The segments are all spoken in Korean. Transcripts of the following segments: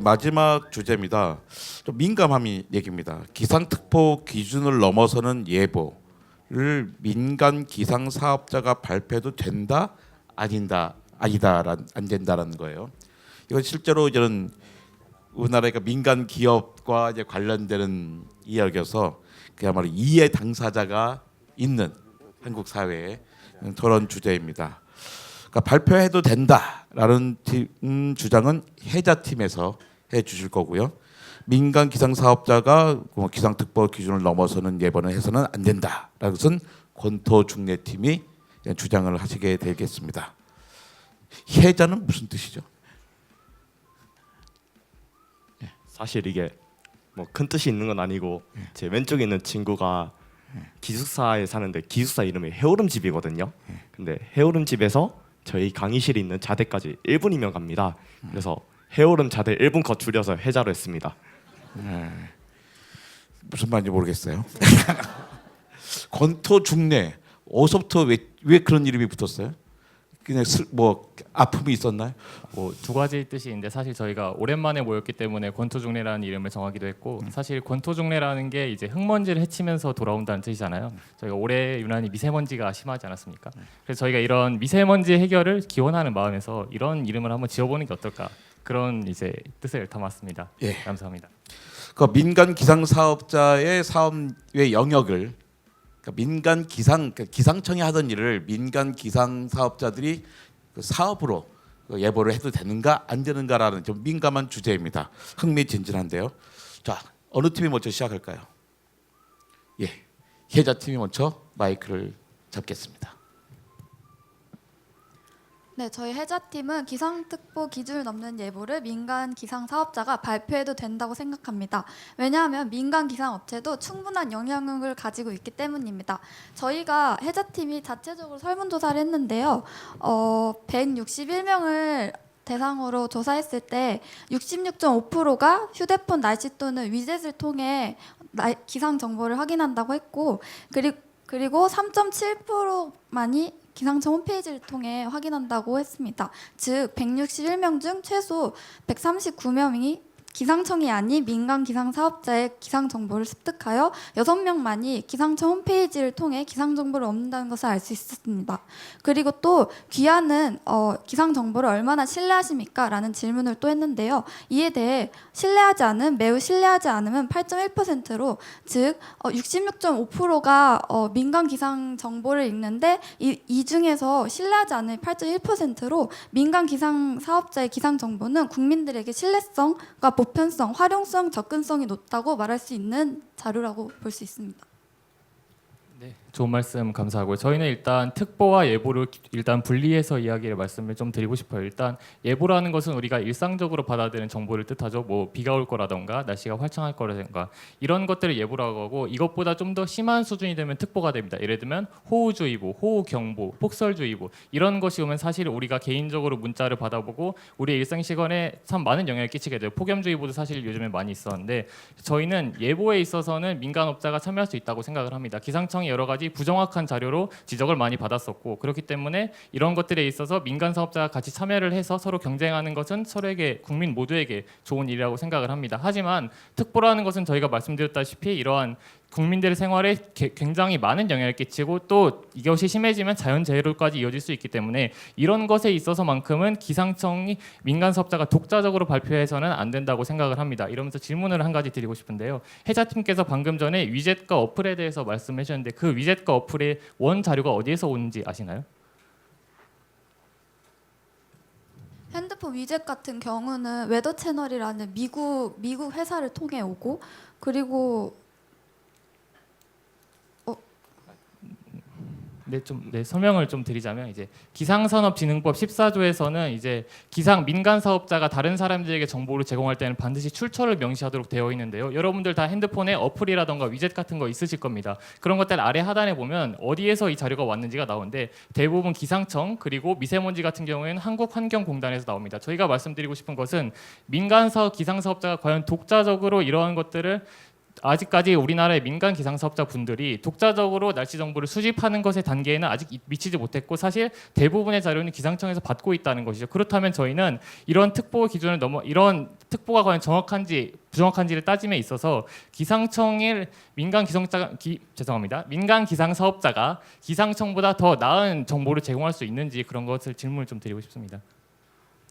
예, 마지막 주제입니다. 좀 민감한 얘기입니다. 기상특보 기준을 넘어서는 예보를 민간 기상 사업자가 발표해도 된다, 아닌다, 아니다란 안 된다라는 거예요. 이건 실제로 이제는 우리나라가 민간 기업과 이제 관련되는 이야기여서 그야말로 이해 당사자가 있는 한국 사회의 토론 주제입니다. 그러니까 발표해도 된다라는 팀, 음, 주장은 해자팀에서 해 주실 거고요. 민간 기상 사업자가 뭐 기상특보 기준을 넘어서는 예보는 해서는 안 된다라는 것은 권토 중례팀이 주장을 하시게 되겠습니다. 해자는 무슨 뜻이죠? 사실 이게 뭐 큰 뜻이 있는 건 아니고 제 왼쪽에 있는 친구가 기숙사에 사는데 기숙사 이름이 해오름 집이거든요. 근데 해오름 집에서 저희 강의실에 있는 자대까지 1분이면 갑니다. 그래서 해오름 자대 1분 거 줄여서 해자로 했습니다. 무슨 말인지 모르겠어요. 권토 중례 어디서부터 왜, 왜 그런 이름이 붙었어요? 그냥 슬, 뭐 아픔이 있었나요? 뭐 두 가지 뜻이 있는데 사실 저희가 오랜만에 모였기 때문에 권토중례라는 이름을 정하기도 했고 사실 권토중례라는 게 이제 흙먼지를 헤치면서 돌아온다는 뜻이잖아요. 저희가 올해 유난히 미세먼지가 심하지 않았습니까? 그래서 저희가 이런 미세먼지 해결을 기원하는 마음에서 이런 이름을 한번 지어보는 게 어떨까 그런 이제 뜻을 담았습니다. 예. 감사합니다. 그 민간 기상 사업자의 사업의 영역을 그러니까 민간 기상 그러니까 기상청이 하던 일을 민간 기상 사업자들이 그 사업으로 그 예보를 해도 되는가 안 되는가라는 좀 민감한 주제입니다. 흥미진진한데요. 자 어느 팀이 먼저 시작할까요? 예, 혜자 팀이 먼저 마이크를 잡겠습니다. 네, 저희 해자팀은 기상특보 기준을 넘는 예보를 민간 기상 사업자가 발표해도 된다고 생각합니다. 왜냐하면 민간 기상 업체도 충분한 영향력을 가지고 있기 때문입니다. 저희가 해자팀이 자체적으로 설문조사를 했는데요. 어, 161명을 대상으로 조사했을 때 66.5%가 휴대폰 날씨 또는 위젯을 통해 날- 기상 정보를 확인한다고 했고 그리고 그리고 3.7%만이 기상청 홈페이지를 통해 확인한다고 했습니다. 즉 161명 중 최소 139명이 기상청이 아닌 민간 기상 사업자의 기상 정보를 습득하여 6명만이 기상청 홈페이지를 통해 기상 정보를 얻는다는 것을 알 수 있었습니다. 그리고 또 귀하는 어, 기상 정보를 얼마나 신뢰하십니까? 라는 질문을 또 했는데요. 이에 대해 신뢰하지 않음, 매우 신뢰하지 않음은 8.1%로 즉 어, 66.5%가 어, 민간 기상 정보를 읽는데 이, 이 중에서 신뢰하지 않을 8.1%로 민간 기상 사업자의 기상 정보는 국민들에게 신뢰성과 보 편성, 활용성, 접근성이 높다고 말할 수 있는 자료라고 볼 수 있습니다. 네, 좋은 말씀 감사하고요. 저희는 일단 특보와 예보를 기- 일단 분리해서 이야기를 말씀을 좀 드리고 싶어요. 일단 예보라는 것은 우리가 일상적으로 받아들이는 정보를 뜻하죠. 뭐 비가 올 거라던가 날씨가 화창할 거라던가 이런 것들을 예보라고 하고 이것보다 좀 더 심한 수준이 되면 특보가 됩니다. 예를 들면 호우주의보, 호우경보, 폭설주의보 이런 것이 오면 사실 우리가 개인적으로 문자를 받아보고 우리의 일상 시간에 참 많은 영향을 끼치게 돼요. 폭염주의보도 사실 요즘에 많이 있었는데 저희는 예보에 있어서는 민간업자가 참여할 수 있다고 생각을 합니다. 기상청이 여러 가지 부정확한 자료로 지적을 많이 받았었고 그렇기 때문에 이런 것들에 있어서 민간 사업자가 같이 참여를 해서 서로 경쟁하는 것은 서로에게 국민 모두에게 좋은 일이라고 생각을 합니다. 하지만 특보라는 것은 저희가 말씀드렸다시피 이러한 국민들의 생활에 게- 굉장히 많은 영향을 끼치고 또 이것이 심해지면 자연재해로까지 이어질 수 있기 때문에 이런 것에 있어서만큼은 기상청이 민간 사업자가 독자적으로 발표해서는 안 된다고 생각을 합니다. 이러면서 질문을 한 가지 드리고 싶은데요. 해자팀께서 방금 전에 위젯과 어플에 대해서 말씀해 주셨는데 그 위젯과 어플의 원 자료가 어디에서 오는지 아시나요? 핸드폰 위젯 같은 경우는 웨더 채널이라는 미국 미국 회사를 통해 오고 그리고 네, 좀 네, 설명을 좀 드리자면 이제 기상산업진흥법 14조에서는 이제 기상 민간 사업자가 다른 사람들에게 정보를 제공할 때는 반드시 출처를 명시하도록 되어 있는데요. 여러분들 다 핸드폰에 어플이라던가 위젯 같은 거 있으실 겁니다. 그런 것들 아래 하단에 보면 어디에서 이 자료가 왔는지가 나오는데 대부분 기상청 그리고 미세먼지 같은 경우에는 한국환경공단에서 나옵니다. 저희가 말씀드리고 싶은 것은 민간 사업 기상 사업자가 과연 독자적으로 이러한 것들을 아직까지 우리나라의 민간 기상 사업자 분들이 독자적으로 날씨 정보를 수집하는 것의 단계에는 아직 이- 미치지 못했고 사실 대부분의 자료는 기상청에서 받고 있다는 것이죠. 그렇다면 저희는 이런 특보 기준을 넘어 이런 특보가 과연 정확한지 부정확한지를 따짐에 있어서 기상청의 민간 기상자 기, 죄송합니다 민간 기상 사업자가 기상청보다 더 나은 정보를 제공할 수 있는지 그런 것을 질문을 좀 드리고 싶습니다.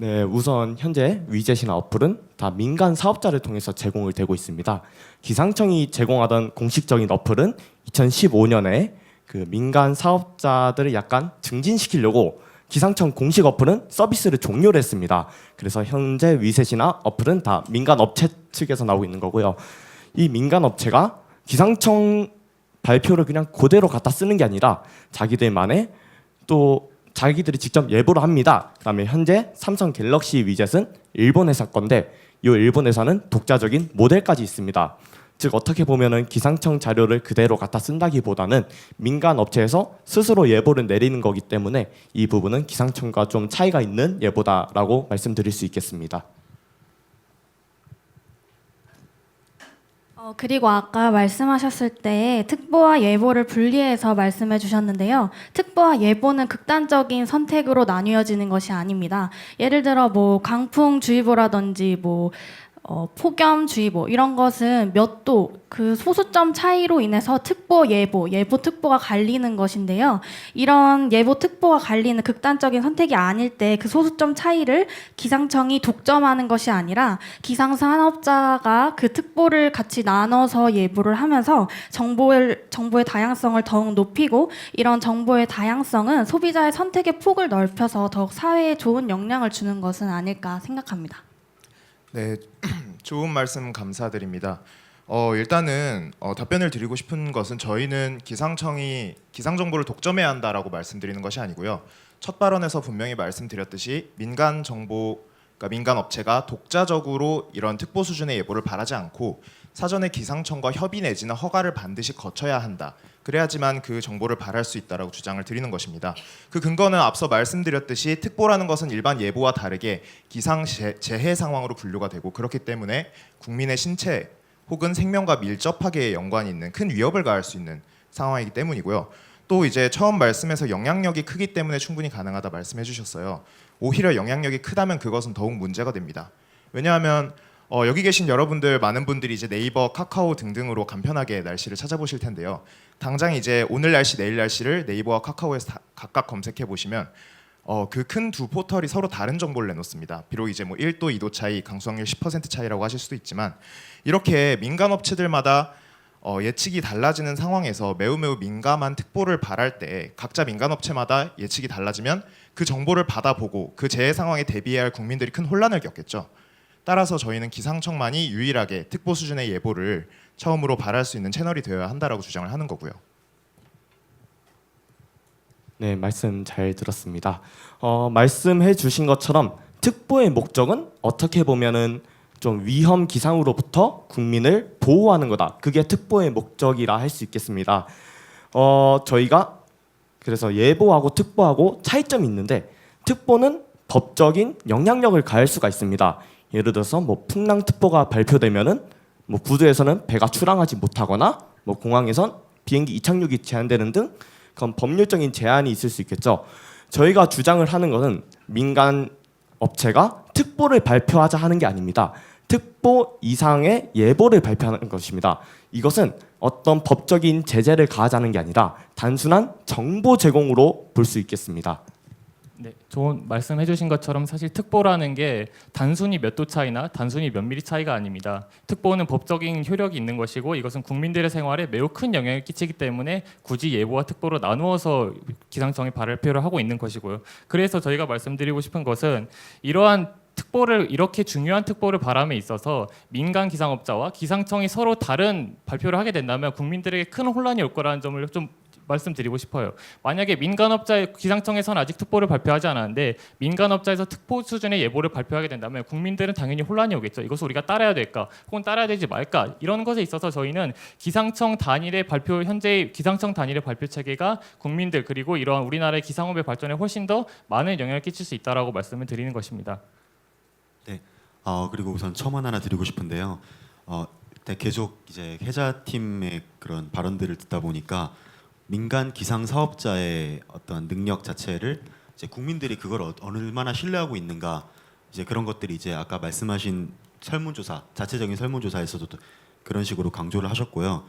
네, 우선 현재 위젯이나 어플은 다 민간 사업자를 통해서 제공을 되고 있습니다. 기상청이 제공하던 공식적인 어플은 2015년에 그 민간 사업자들을 약간 증진시키려고 기상청 공식 어플은 서비스를 종료를 했습니다. 그래서 현재 위셋이나 어플은 다 민간 업체 측에서 나오고 있는 거고요. 이 민간 업체가 기상청 발표를 그냥 그대로 갖다 쓰는 게 아니라 자기들만의 또 자기들이 직접 예보를 합니다. 그다음에 현재 삼성 갤럭시 위젯은 일본 회사 건데 이 일본 회사는 독자적인 모델까지 있습니다. 즉 어떻게 보면은 기상청 자료를 그대로 갖다 쓴다기보다는 민간 업체에서 스스로 예보를 내리는 거기 때문에 이 부분은 기상청과 좀 차이가 있는 예보다라고 말씀드릴 수 있겠습니다. 어, 그리고 아까 말씀하셨을 때 특보와 예보를 분리해서 말씀해 주셨는데요. 특보와 예보는 극단적인 선택으로 나뉘어지는 것이 아닙니다. 예를 들어 뭐 강풍주의보라든지 뭐 어, 폭염주의보 이런 것은 몇 도 그 소수점 차이로 인해서 특보 예보 예보 특보가 갈리는 것인데요. 이런 예보 특보가 갈리는 극단적인 선택이 아닐 때 그 소수점 차이를 기상청이 독점하는 것이 아니라 기상 산업자가 그 특보를 같이 나눠서 예보를 하면서 정보를 정보의 다양성을 더욱 높이고 이런 정보의 다양성은 소비자의 선택의 폭을 넓혀서 더욱 사회에 좋은 영향을 주는 것은 아닐까 생각합니다. 네, 좋은 말씀 감사드립니다. 어, 일단은 어, 답변을 드리고 싶은 것은 저희는 기상청이 기상 정보를 독점해야 한다라고 말씀드리는 것이 아니고요. 첫 발언에서 분명히 말씀드렸듯이 민간 정보 그러니까 민간 업체가 독자적으로 이런 특보 수준의 예보를 바라지 않고 사전에 기상청과 협의 내지는 허가를 반드시 거쳐야 한다. 그래야지만 그 정보를 발할 수 있다라고 주장을 드리는 것입니다. 그 근거는 앞서 말씀드렸듯이 특보라는 것은 일반 예보와 다르게 기상 재- 재해 상황으로 분류가 되고 그렇기 때문에 국민의 신체 혹은 생명과 밀접하게 연관이 있는 큰 위협을 가할 수 있는 상황이기 때문이고요. 또 이제 처음 말씀에서 영향력이 크기 때문에 충분히 가능하다 말씀해 주셨어요. 오히려 영향력이 크다면 그것은 더욱 문제가 됩니다. 왜냐하면 어, 여기 계신 여러분들 많은 분들이 이제 네이버, 카카오 등등으로 간편하게 날씨를 찾아보실 텐데요. 당장 이제 오늘 날씨, 내일 날씨를 네이버와 카카오에서 다- 각각 검색해 보시면 어, 그 큰 두 포털이 서로 다른 정보를 내놓습니다. 비록 이제 뭐 1도, 2도 차이, 강수확률 10% 차이라고 하실 수도 있지만 이렇게 민간 업체들마다 어, 예측이 달라지는 상황에서 매우 매우 민감한 특보를 발할 때 각자 민간 업체마다 예측이 달라지면 그 정보를 받아보고 그 재해 상황에 대비해야 할 국민들이 큰 혼란을 겪겠죠. 따라서 저희는 기상청만이 유일하게 특보 수준의 예보를 처음으로 발할 수 있는 채널이 되어야 한다라고 주장을 하는 거고요. 네, 말씀 잘 들었습니다. 어, 말씀해 주신 것처럼 특보의 목적은 어떻게 보면은 좀 위험 기상으로부터 국민을 보호하는 거다. 그게 특보의 목적이라 할 수 있겠습니다. 어, 저희가 그래서 예보하고 특보하고 차이점이 있는데 특보는 법적인 영향력을 가할 수가 있습니다. 예를 들어서 뭐 풍랑 특보가 발표되면은 뭐 부두에서는 배가 출항하지 못하거나 뭐 공항에선 비행기 이착륙이 제한되는 등 그런 법률적인 제한이 있을 수 있겠죠. 저희가 주장을 하는 것은 민간 업체가 특보를 발표하자 하는 게 아닙니다. 특보 이상의 예보를 발표하는 것입니다. 이것은 어떤 법적인 제재를 가하자는 게 아니라 단순한 정보 제공으로 볼 수 있겠습니다. 네, 좋은 말씀해 주신 것처럼 사실 특보라는 게 단순히 몇 도 차이나 단순히 몇 미리 차이가 아닙니다. 특보는 법적인 효력이 있는 것이고 이것은 국민들의 생활에 매우 큰 영향을 끼치기 때문에 굳이 예보와 특보로 나누어서 기상청이 발표를 하고 있는 것이고요. 그래서 저희가 말씀드리고 싶은 것은 이러한 특보를 이렇게 중요한 특보를 바람에 있어서 민간 기상업자와 기상청이 서로 다른 발표를 하게 된다면 국민들에게 큰 혼란이 올 거라는 점을 좀 말씀드리고 싶어요. 만약에 민간업자 기상청에서는 아직 특보를 발표하지 않았는데 민간업자에서 특보 수준의 예보를 발표하게 된다면 국민들은 당연히 혼란이 오겠죠. 이것을 우리가 따라야 될까, 혹은 따라야 되지 말까 이런 것에 있어서 저희는 기상청 단일의 발표 현재 기상청 단일의 발표 체계가 국민들 그리고 이러한 우리나라의 기상업의 발전에 훨씬 더 많은 영향을 끼칠 수 있다라고 말씀을 드리는 것입니다. 어 그리고 우선 첨언 하나 드리고 싶은데요. 어 계속 이제 해자 팀의 그런 발언들을 듣다 보니까 민간 기상 사업자의 어떤 능력 자체를 이제 국민들이 그걸 어- 얼마나 신뢰하고 있는가 이제 그런 것들이 이제 아까 말씀하신 설문조사 자체적인 설문조사에서도 또 그런 식으로 강조를 하셨고요.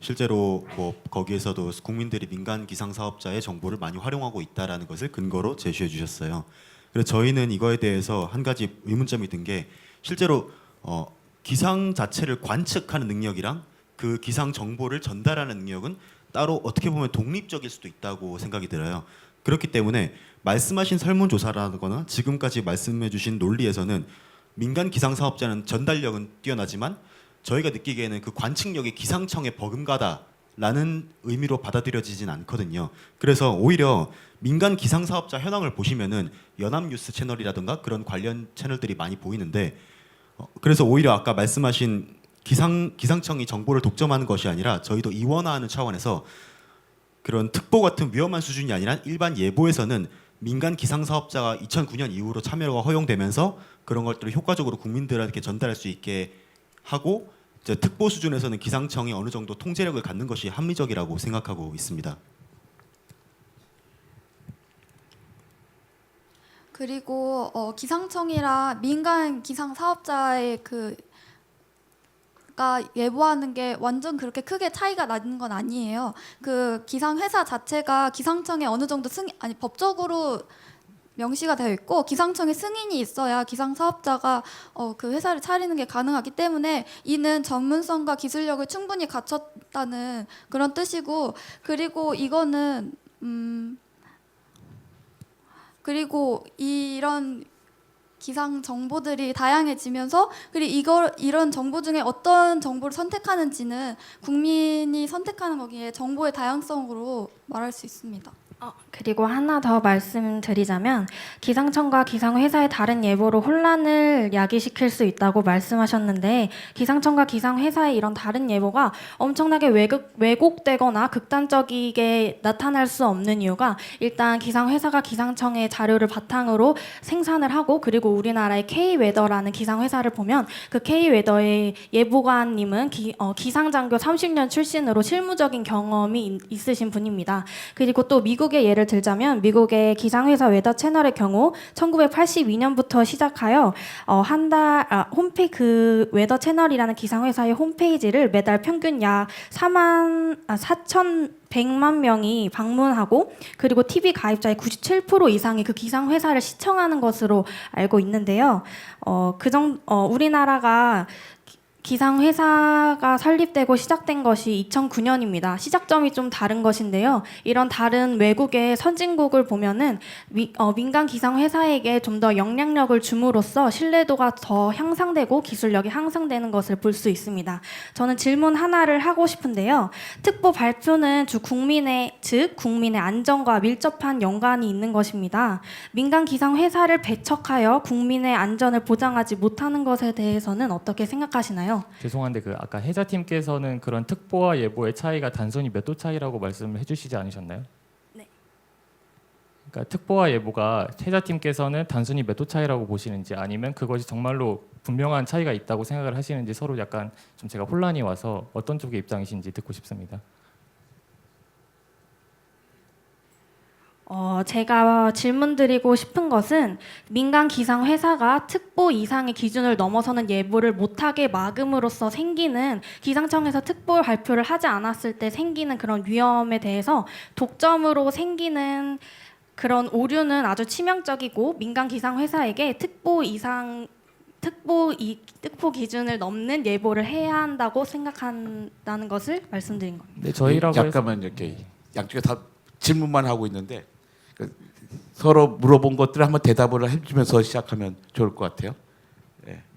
실제로 뭐 거기에서도 국민들이 민간 기상 사업자의 정보를 많이 활용하고 있다라는 것을 근거로 제시해 주셨어요. 그래서 저희는 이거에 대해서 한 가지 의문점이 든 게 실제로 어, 기상 자체를 관측하는 능력이랑 그 기상 정보를 전달하는 능력은 따로 어떻게 보면 독립적일 수도 있다고 생각이 들어요. 그렇기 때문에 말씀하신 설문조사라거나 지금까지 말씀해주신 논리에서는 민간 기상 사업자는 전달력은 뛰어나지만 저희가 느끼기에는 그 관측력이 기상청에 버금가다라는 의미로 받아들여지진 않거든요. 그래서 오히려 민간 기상 사업자 현황을 보시면은 연합뉴스 채널이라든가 그런 관련 채널들이 많이 보이는데 어, 그래서 오히려 아까 말씀하신 기상 기상청이 정보를 독점하는 것이 아니라 저희도 이원화하는 차원에서 그런 특보 같은 위험한 수준이 아니라 일반 예보에서는 민간 기상 사업자가 2009년 이후로 참여가 허용되면서 그런 것들을 효과적으로 국민들에게 전달할 수 있게 하고 이제 특보 수준에서는 기상청이 어느 정도 통제력을 갖는 것이 합리적이라고 생각하고 있습니다. 그리고 어, 기상청이랑 민간 기상 사업자의 그 가 예보하는 게 완전 그렇게 크게 차이가 나는 건 아니에요. 그 기상 회사 자체가 기상청에 어느 정도 승 아니 법적으로 명시가 되어 있고 기상청에 승인이 있어야 기상 사업자가 어, 그 회사를 차리는 게 가능하기 때문에 이는 전문성과 기술력을 충분히 갖췄다는 그런 뜻이고 그리고 이거는 음 그리고 이런 기상 정보들이 다양해지면서 그리고 이걸 이런 정보 중에 어떤 정보를 선택하는지는 국민이 선택하는 거기에 정보의 다양성으로 말할 수 있습니다. 어, 그리고 하나 더 말씀드리자면 기상청과 기상회사의 다른 예보로 혼란을 야기시킬 수 있다고 말씀하셨는데 기상청과 기상회사의 이런 다른 예보가 엄청나게 왜곡, 왜곡되거나 극단적이게 나타날 수 없는 이유가 일단 기상회사가 기상청의 자료를 바탕으로 생산을 하고 그리고 우리나라의 K웨더라는 기상회사를 보면 그 K웨더의 예보관님은 기, 어, 기상장교 30년 출신으로 실무적인 경험이 있- 있으신 분입니다. 그리고 또 미국 의 예를 들자면 미국의 기상회사 웨더 채널의 경우 1982년부터 시작하여 어, 한달 아, 홈페이 그 웨더 채널이라는 기상회사의 홈페이지를 매달 평균 약 4만 아, 4,100만 명이 방문하고 그리고 TV 가입자의 97% 이상이 그 기상 회사를 시청하는 것으로 알고 있는데요. 어, 그정 어, 우리나라가 기상 회사가 설립되고 시작된 것이 2009년입니다. 시작점이 좀 다른 것인데요. 이런 다른 외국의 선진국을 보면은 미- 어, 민간 기상 회사에게 좀 더 영향력을 줌으로써 신뢰도가 더 향상되고 기술력이 향상되는 것을 볼 수 있습니다. 저는 질문 하나를 하고 싶은데요. 특보 발표는 주 국민의 즉 국민의 안전과 밀접한 연관이 있는 것입니다. 민간 기상 회사를 배척하여 국민의 안전을 보장하지 못하는 것에 대해서는 어떻게 생각하시나요? 죄송한데 그 아까 해자팀께서는 그런 특보와 예보의 차이가 단순히 몇 도 차이라고 말씀을 해주시지 않으셨나요? 네. 그러니까 특보와 예보가 해자팀께서는 단순히 몇 도 차이라고 보시는지 아니면 그것이 정말로 분명한 차이가 있다고 생각을 하시는지 서로 약간 좀 제가 혼란이 와서 어떤 쪽의 입장이신지 듣고 싶습니다. 어, 제가 질문드리고 싶은 것은 민간 기상 회사가 특보 이상의 기준을 넘어서는 예보를 못하게 막음으로써 생기는 기상청에서 특보 발표를 하지 않았을 때 생기는 그런 위험에 대해서 독점으로 생기는 그런 오류는 아주 치명적이고 민간 기상 회사에게 특보 이상 특보 이 특보 기준을 넘는 예보를 해야 한다고 생각한다는 것을 말씀드린 겁니다. 네, 저희라고 해서 잠깐만 이렇게 양쪽에 다 질문만 하고 있는데 그 서로 물어본 것들을 한번 대답을 해주면서 시작하면 좋을 것 같아요.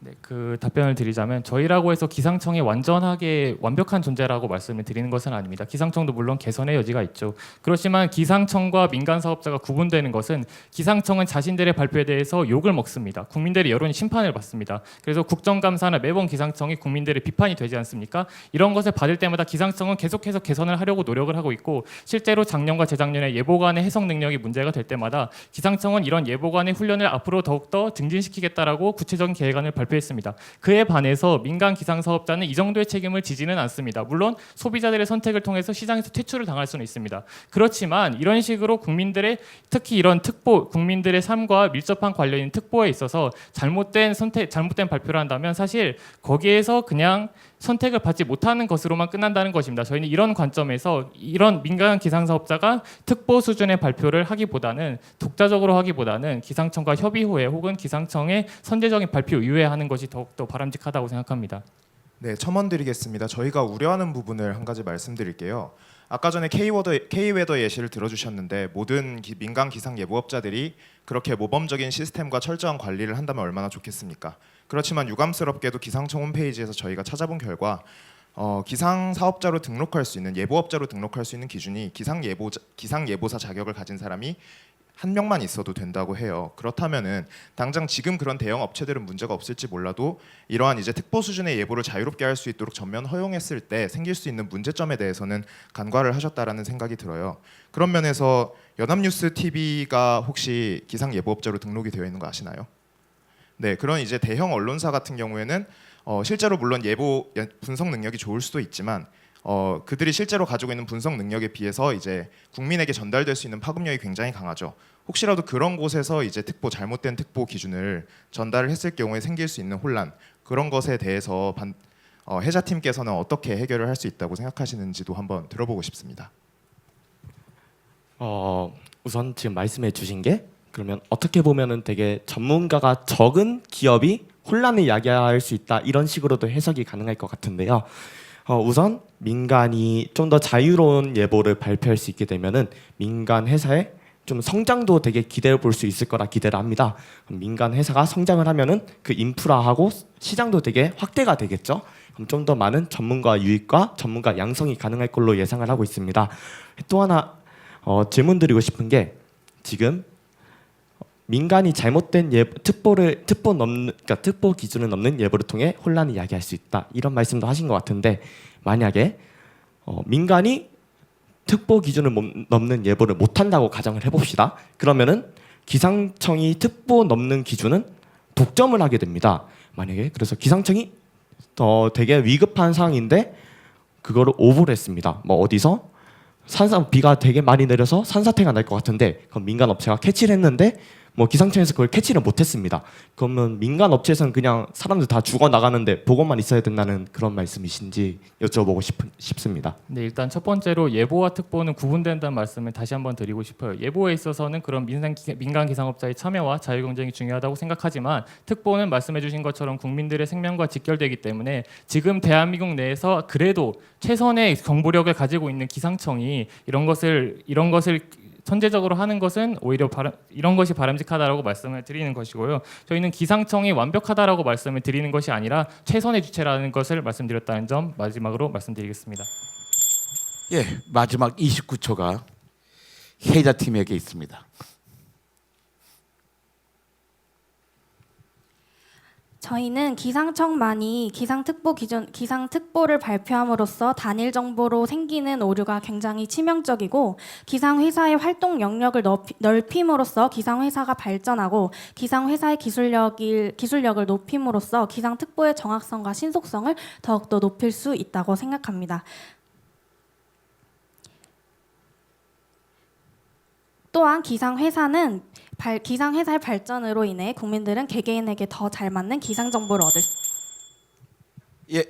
네, 그 답변을 드리자면 저희라고 해서 기상청이 완전하게 완벽한 존재라고 말씀을 드리는 것은 아닙니다. 기상청도 물론 개선의 여지가 있죠. 그렇지만 기상청과 민간 사업자가 구분되는 것은 기상청은 자신들의 발표에 대해서 욕을 먹습니다. 국민들의 여론이 심판을 받습니다. 그래서 국정감사나 매번 기상청이 국민들의 비판이 되지 않습니까? 이런 것을 받을 때마다 기상청은 계속해서 개선을 하려고 노력을 하고 있고 실제로 작년과 재작년에 예보관의 해석 능력이 문제가 될 때마다 기상청은 이런 예보관의 훈련을 앞으로 더욱더 증진시키겠다라고 구체적인 계획안을 결단을 발표했습니다. 그에 반해서 민간 기상 사업자는 이 정도의 책임을 지지는 않습니다. 물론 소비자들의 선택을 통해서 시장에서 퇴출을 당할 수는 있습니다. 그렇지만 이런 식으로 국민들의 특히 이런 특보 국민들의 삶과 밀접한 관련인 특보에 있어서 잘못된 선택 잘못된 발표를 한다면 사실 거기에서 그냥 선택을 받지 못하는 것으로만 끝난다는 것입니다. 저희는 이런 관점에서 이런 민간 기상 사업자가 특보 수준의 발표를 하기보다는 독자적으로 하기보다는 기상청과 협의 후에 혹은 기상청의 선제적인 발표 이후에 하는 것이 더욱더 바람직하다고 생각합니다. 네, 첨언 드리겠습니다. 저희가 우려하는 부분을 한 가지 말씀드릴게요. 아까 전에 K워더 K웨더 예시를 들어주셨는데 모든 기- 민간 기상 예보업자들이 그렇게 모범적인 시스템과 철저한 관리를 한다면 얼마나 좋겠습니까? 그렇지만 유감스럽게도 기상청 홈페이지에서 저희가 찾아본 결과 어, 기상 사업자로 등록할 수 있는 예보업자로 등록할 수 있는 기준이 기상 예보 기상 예보사 자격을 가진 사람이 한 명만 있어도 된다고 해요. 그렇다면은 당장 지금 그런 대형 업체들은 문제가 없을지 몰라도 이러한 이제 특보 수준의 예보를 자유롭게 할 수 있도록 전면 허용했을 때 생길 수 있는 문제점에 대해서는 간과를 하셨다라는 생각이 들어요. 그런 면에서 연합뉴스 TV가 혹시 기상 예보업자로 등록이 되어 있는 거 아시나요? 네, 그런 이제 대형 언론사 같은 경우에는 어, 실제로 물론 예보 연- 분석 능력이 좋을 수도 있지만 어, 그들이 실제로 가지고 있는 분석 능력에 비해서 이제 국민에게 전달될 수 있는 파급력이 굉장히 강하죠. 혹시라도 그런 곳에서 이제 특보 잘못된 특보 기준을 전달을 했을 경우에 생길 수 있는 혼란 그런 것에 대해서 반, 어, 해자팀께서는 어떻게 해결을 할 수 있다고 생각하시는지도 한번 들어보고 싶습니다. 어, 우선 지금 말씀해 주신 게 그러면 어떻게 보면은 되게 전문가가 적은 기업이 혼란을 야기할 수 있다 이런 식으로도 해석이 가능할 것 같은데요. 어, 우선 민간이 좀 더 자유로운 예보를 발표할 수 있게 되면은 민간 회사의 좀 성장도 되게 기대해 볼 수 있을 거라 기대를 합니다. 민간 회사가 성장을 하면은 그 인프라하고 시장도 되게 확대가 되겠죠. 그럼 좀 더 많은 전문가 유입과 전문가 양성이 가능할 걸로 예상을 하고 있습니다. 또 하나 어, 질문 드리고 싶은 게 지금 민간이 잘못된 예 특보를 특보 넘는 그러니까 특보 기준을 넘는 예보를 통해 혼란을 야기할 수 있다 이런 말씀도 하신 것 같은데 만약에 어, 민간이 특보 기준을 못- 넘는 예보를 못 한다고 가정을 해봅시다. 그러면은 기상청이 특보 넘는 기준은 독점을 하게 됩니다. 만약에 그래서 기상청이 어, 되게 위급한 상황인데 그거를 오보를 했습니다. 뭐 어디서 산사 비가 되게 많이 내려서 산사태가 날 것 같은데 그럼 민간 업체가 캐치를 했는데 뭐 기상청에서 그걸 캐치를 못했습니다. 그러면 민간 업체에서는 그냥 사람들 다 죽어 나가는데 보고만 있어야 된다는 그런 말씀이신지 여쭤보고 싶, 싶습니다. 네, 일단 첫 번째로 예보와 특보는 구분된다는 말씀을 다시 한번 드리고 싶어요. 예보에 있어서는 그런 민간, 기- 민간 기상업자의 참여와 자유 경쟁이 중요하다고 생각하지만 특보는 말씀해주신 것처럼 국민들의 생명과 직결되기 때문에 지금 대한민국 내에서 그래도 최선의 정보력을 가지고 있는 기상청이 이런 것을 이런 것을 선제적으로 하는 것은 오히려 바람, 이런 것이 바람직하다라고 말씀을 드리는 것이고요. 저희는 기상청이 완벽하다라고 말씀을 드리는 것이 아니라 최선의 주체라는 것을 말씀드렸다는 점 마지막으로 말씀드리겠습니다. 예, 마지막 29초가 해자 팀에게 있습니다. 저희는 기상청만이 기상특보 기준 기상특보를 발표함으로써 단일 정보로 생기는 오류가 굉장히 치명적이고 기상회사의 활동 영역을 넓히, 넓힘으로써 기상회사가 발전하고 기상회사의 기술력을 기술력을 높임으로써 기상특보의 정확성과 신속성을 더욱더 높일 수 있다고 생각합니다. 또한 기상회사는 발, 기상 회사의 발전으로 인해 국민들은 개개인에게 더 잘 맞는 기상 정보를 얻을 수 예,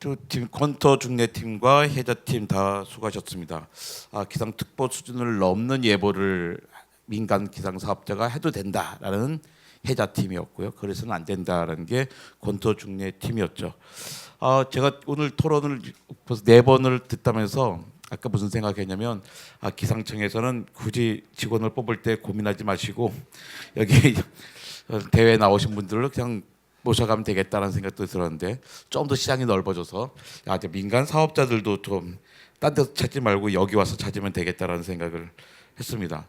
저팀 권터 중내 팀과 해자 팀다 수고하셨습니다. 아, 기상 특보 수준을 넘는 예보를 민간 기상 사업자가 해도 된다라는 해자 팀이었고요. 그래서는 안 된다라는 게 권터 중내 팀이었죠. 아, 제가 오늘 토론을 벌써 네 번을 듣다면서 아까 무슨 생각했냐면 아, 기상청에서는 굳이 직원을 뽑을 때 고민하지 마시고 여기 대회 나오신 분들을 그냥 모셔가면 되겠다는 생각도 들었는데 좀 더 시장이 넓어져서 야, 이제 민간 사업자들도 좀 딴 데서 찾지 말고 여기 와서 찾으면 되겠다라는 생각을 했습니다.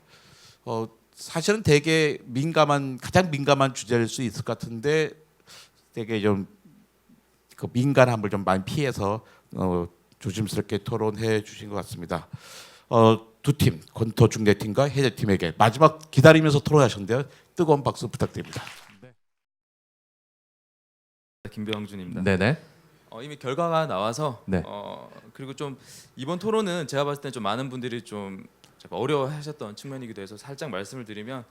어, 사실은 되게 민감한 가장 민감한 주제일 수 있을 것 같은데 되게 좀 그 민감함을 좀 많이 피해서 어, 조심스럽게 토론해 주신 것 같습니다. 어, 두 팀, 권터 중대 팀과 해제 팀에게 마지막 기다리면서 토론하셨는데요. 뜨거운 박수 부탁드립니다. 김병준입니다. 네네. 어, 이미 결과가 나와서 네. 어, 그리고 좀 이번 토론은 제가 봤을 때 좀 많은 분들이 좀 어려워하셨던 측면이기도 해서 살짝 말씀을 드리면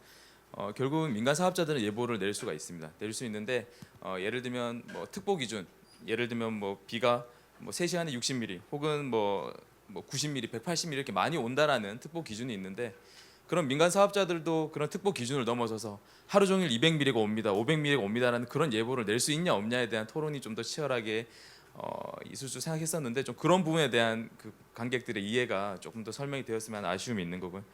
어, 결국 민간 사업자들은 예보를 낼 수가 있습니다. 낼 수 있는데 어, 예를 들면 뭐 특보 기준, 예를 들면 뭐 비가 뭐 3시간에 60mm 혹은 뭐, 뭐 90mm, 180mm 이렇게 많이 온다라는 특보 기준이 있는데 그런 민간 사업자들도 그런 특보 기준을 넘어서서 하루 종일 200mm가 옵니다, 500mm가 옵니다라는 그런 예보를 낼 수 있냐 없냐에 대한 토론이 좀 더 치열하게 어, 있을 줄 생각했었는데 좀 그런 부분에 대한 그 관객들의 이해가 조금 더 설명이 되었으면 아쉬움이 있는 거고요.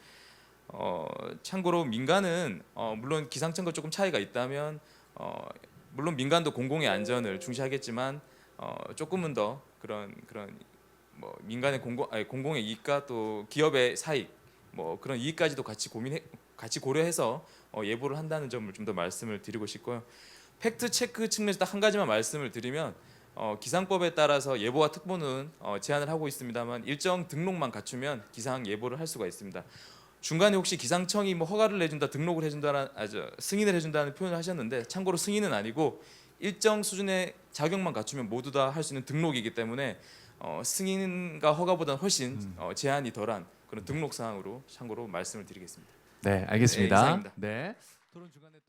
어, 참고로 민간은 어, 물론 기상청과 조금 차이가 있다면 어, 물론 민간도 공공의 안전을 중시하겠지만 어, 조금은 더 그런 그런 뭐 민간의 공공 아니, 공공의 이익과 또 기업의 사익 뭐 그런 이익까지도 같이 고민해 같이 고려해서 어, 예보를 한다는 점을 좀 더 말씀을 드리고 싶고요. 팩트 체크 측면에서 딱 한 가지만 말씀을 드리면 어, 기상법에 따라서 예보와 특보는 어, 제한을 하고 있습니다만 일정 등록만 갖추면 기상 예보를 할 수가 있습니다. 중간에 혹시 기상청이 뭐 허가를 내준다, 등록을 해준다는 아 저 승인을 해준다는 표현을 하셨는데 참고로 승인은 아니고 일정 수준의 자격만 갖추면 모두 다 할 수 있는 등록이기 때문에 어, 승인과 허가보다는 훨씬 어, 제한이 덜한 그런 등록 사항으로 참고로 말씀을 드리겠습니다. 네, 알겠습니다. 네, 이상입니다. 네. 토론 중간에 또